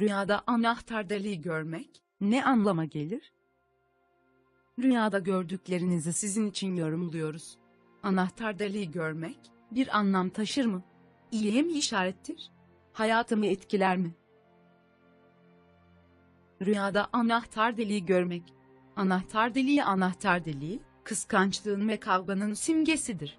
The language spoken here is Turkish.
Rüyada anahtar deliği görmek, Ne anlama gelir? rüyada gördüklerinizi sizin için yorumluyoruz. Anahtar deliği görmek, bir anlam taşır mı? İyiye mi işarettir? Hayatımı etkiler mi? Rüyada anahtar deliği görmek. Anahtar deliği anahtar deliği, kıskançlığın ve kavganın simgesidir.